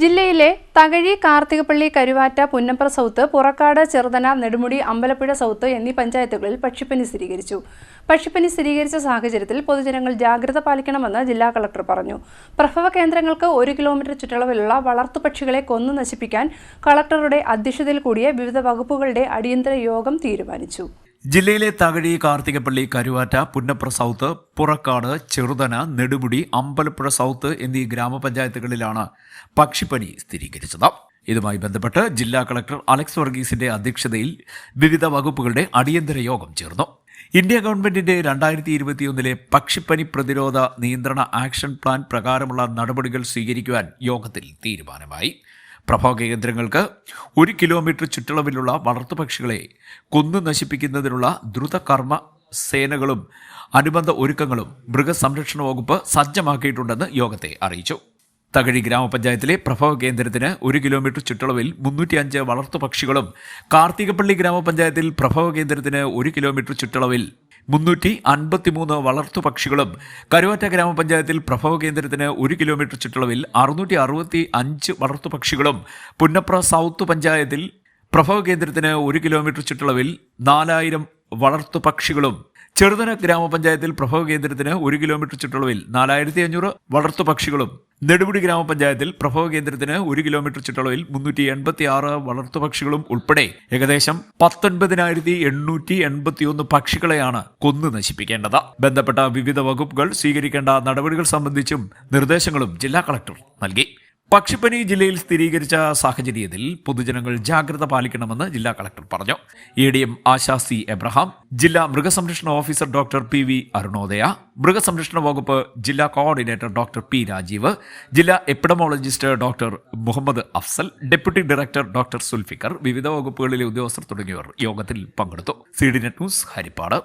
ജില്ലയിലെ Thakazhi Karthikappally Karuvatta Punnapra south Purakkad Cheruthana Nedumudi Ambalappuzha south എന്നീ പഞ്ചായത്തുകളിൽ പക്ഷിപ്പനി സ്ഥിരീകരിച്ചു. പക്ഷിപ്പനി സ്ഥിരീകരിച്ച സാഹചര്യത്തിൽ പൊതുജനങ്ങൾ ജാഗ്രത പാലിക്കണമെന്ന് ജില്ലാ കളക്ടർ പറഞ്ഞു. പ്രഭവ കേന്ദ്രങ്ങൾക്ക് ഒരു കിലോമീറ്റർ ചുറ്റളവിലുള്ള വളർത്തുപക്ഷികളെ കൊന്നു നശിപ്പിക്കാൻ കളക്ടറുടെ അധ്യക്ഷതയിൽ കൂടിയ വിവിധ വകുപ്പുകളുടെ അടിയന്തര യോഗം തീരുമാനിച്ചു. ജില്ലയിലെ തകഴി കാർത്തികപ്പള്ളി കരുവാറ്റ പുന്നപ്ര സൗത്ത് പുറക്കാട് ചെറുതന നെടുമുടി അമ്പലപ്പുഴ സൗത്ത് എന്നീ ഗ്രാമപഞ്ചായത്തുകളിലാണ് പക്ഷിപ്പനി സ്ഥിരീകരിച്ചത്. ഇതുമായി ബന്ധപ്പെട്ട് ജില്ലാ കളക്ടർ അലക്സ് വർഗീസിന്റെ അധ്യക്ഷതയിൽ വിവിധ വകുപ്പുകളുടെ അടിയന്തര യോഗം ചേർന്നു. ഇന്ത്യ ഗവൺമെന്റിന്റെ രണ്ടായിരത്തി ഇരുപത്തിയൊന്നിലെ പക്ഷിപ്പനി പ്രതിരോധ നിയന്ത്രണ ആക്ഷൻ പ്ലാൻ പ്രകാരമുള്ള നടപടികൾ സ്വീകരിക്കുവാൻ യോഗത്തിൽ തീരുമാനമായി. പ്രഭവ കേന്ദ്രങ്ങൾക്ക് ഒരു കിലോമീറ്റർ ചുറ്റളവിലുള്ള വളർത്തുപക്ഷികളെ കൊന്നു നശിപ്പിക്കുന്നതിനുള്ള ദ്രുതകർമ്മ സേനകളും അനുബന്ധ ഒരുക്കങ്ങളും മൃഗസംരക്ഷണ വകുപ്പ് സജ്ജമാക്കിയിട്ടുണ്ടെന്ന് യോഗത്തെ അറിയിച്ചു. തകഴി ഗ്രാമപഞ്ചായത്തിലെ പ്രഭവ കേന്ദ്രത്തിന് ഒരു കിലോമീറ്റർ ചുറ്റളവിൽ മുന്നൂറ്റി അഞ്ച് വളർത്തുപക്ഷികളും കാർത്തികപ്പള്ളി ഗ്രാമപഞ്ചായത്തിൽ പ്രഭവ കേന്ദ്രത്തിന് ഒരു കിലോമീറ്റർ ചുറ്റളവിൽ മുന്നൂറ്റി അൻപത്തിമൂന്ന് വളർത്തുപക്ഷികളും കരുവാറ്റ ഗ്രാമപഞ്ചായത്തിൽ പ്രഭവ കേന്ദ്രത്തിന് ഒരു കിലോമീറ്റർ ചുറ്റളവിൽ അറുന്നൂറ്റി അറുപത്തി അഞ്ച് വളർത്തുപക്ഷികളും പുന്നപ്ര സൗത്ത് പഞ്ചായത്തിൽ പ്രഭവ കേന്ദ്രത്തിന് ഒരു കിലോമീറ്റർ ചുറ്റളവിൽ നാലായിരം വളർത്തുപക്ഷികളും ചെറുതന ഗ്രാമപഞ്ചായത്തിൽ പ്രഭവ കേന്ദ്രത്തിന് ഒരു കിലോമീറ്റർ ചുറ്റളവിൽ നാലായിരത്തി അഞ്ഞൂറ് വളർത്തുപക്ഷികളും നെടുമുടി ഗ്രാമപഞ്ചായത്തിൽ പ്രഭവ കേന്ദ്രത്തിന് ഒരു കിലോമീറ്റർ ചുറ്റളവിൽ മുന്നൂറ്റി എൺപത്തി ആറ് വളർത്തുപക്ഷികളും ഉൾപ്പെടെ ഏകദേശം പത്തൊൻപതിനായിരത്തി എണ്ണൂറ്റി എൺപത്തിയൊന്ന് പക്ഷികളെയാണ് കൊന്നു നശിപ്പിക്കേണ്ടത്. ബന്ധപ്പെട്ട വിവിധ വകുപ്പുകൾ സ്വീകരിക്കേണ്ട നടപടികൾ സംബന്ധിച്ചും നിർദ്ദേശങ്ങളും ജില്ലാ കളക്ടർ നൽകി. പക്ഷിപ്പനി ജില്ലയിൽ സ്ഥിരീകരിച്ച സാഹചര്യത്തിൽ പൊതുജനങ്ങൾ ജാഗ്രത പാലിക്കണമെന്ന് ജില്ലാ കളക്ടർ പറഞ്ഞു. A D M Asha C Abraham ജില്ലാ മൃഗസംരക്ഷണ officer doctor P V Arunodaya മൃഗസംരക്ഷണ വകുപ്പ് ജില്ലാ കോർഡിനേറ്റർ ഡോക്ടർ പി രാജീവ് ജില്ലാ epidemiologist doctor Muhammad Afsal deputy director doctor Zulfikar വിവിധ വകുപ്പുകളിലെ ഉദ്യോഗസ്ഥർ തുടങ്ങിയവർ യോഗത്തിൽ പങ്കെടുത്തു. C D net news Haripad.